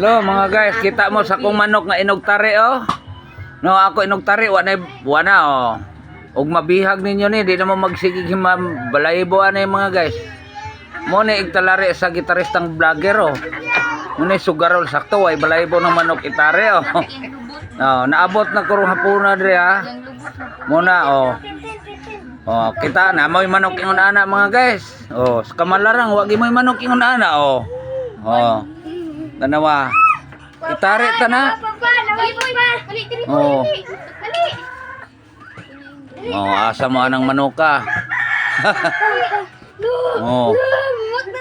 Lo mga guys, kita mo sa kong manok nga inugtari oh. No, ako inugtari wa na wa na oh. Ug mabihag ninyo ni, di na mo magsigig himam balaybo ani mga guys. Mo ni igtalari sa gitaristang vlogger oh. Mo ni sugarol sakto way balaybo ng manok itare oh. Oh, naabot na kurong hapuna diri ha. Mo na oh. Oh, kita na mo'y manok ingon ana mga guys. Oh, sa kamalarang wagi mo'y manok ingon ana oh. Oh. Tanawa. Itare ta na. Oh. Oh, asa mo anang manuka. oh.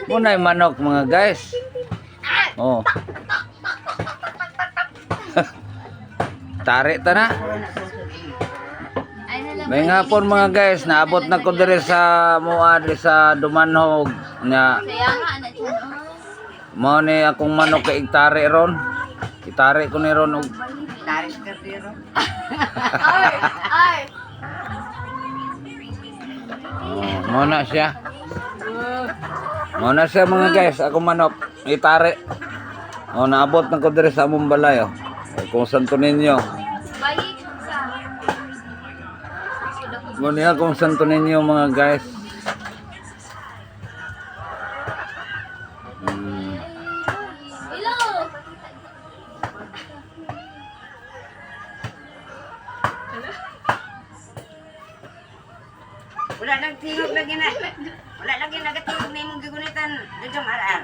Muna manok mga guys. Oh. Tare ta na. May po mga guys, naabot na ko dire sa mua dire sa Dumanhog nga Kaya nga, anak siya. Mo ni akong manok kay itare ron. Itare ko ni ron og Ay, ay. oh, mo na siya. Mo na siya mga guys, akong manok itare. Oh, naabot na ko dire sa among balay oh. Kung santo ninyo. Balik sa... Mo niya kung santo ninyo mga guys. Wala nang tingog lagi na. Wala lagi nagatingog na imong gigunitan. Dajong aral.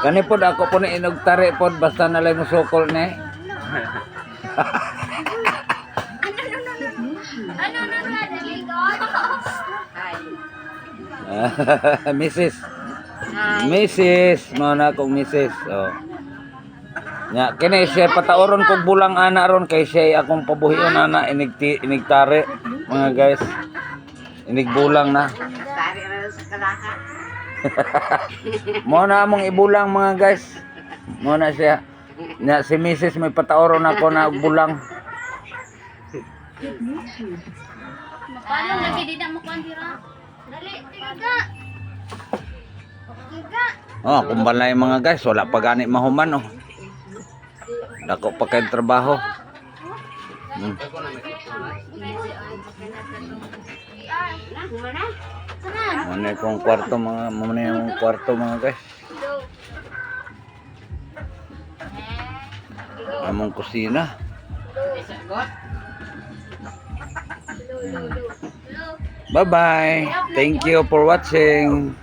Kani pod ako po ni inugtari pod basta nalay mo sukol ni. Ano. Mrs. Mrs. Mo na akong Mrs. Oh. Nya kini siya pataoron kog bulang ana ron kay siya akong pabuhion ana inigti inigtari mga guys. Inigbulang na. Mo na among ibulang mga guys. Mo na siya. Nya si Mrs. may pataoron ako na bulang. Paano lagi di na mo kandira? Dali, tiga. Tiga. Oh, kung balay mga guys, wala pa gani mahuman oh. Dako pa kay trabaho. Hmm. Muna kong kwarto mga muna yung kwarto mga guys. Among kusina. Bye bye. Thank you for watching.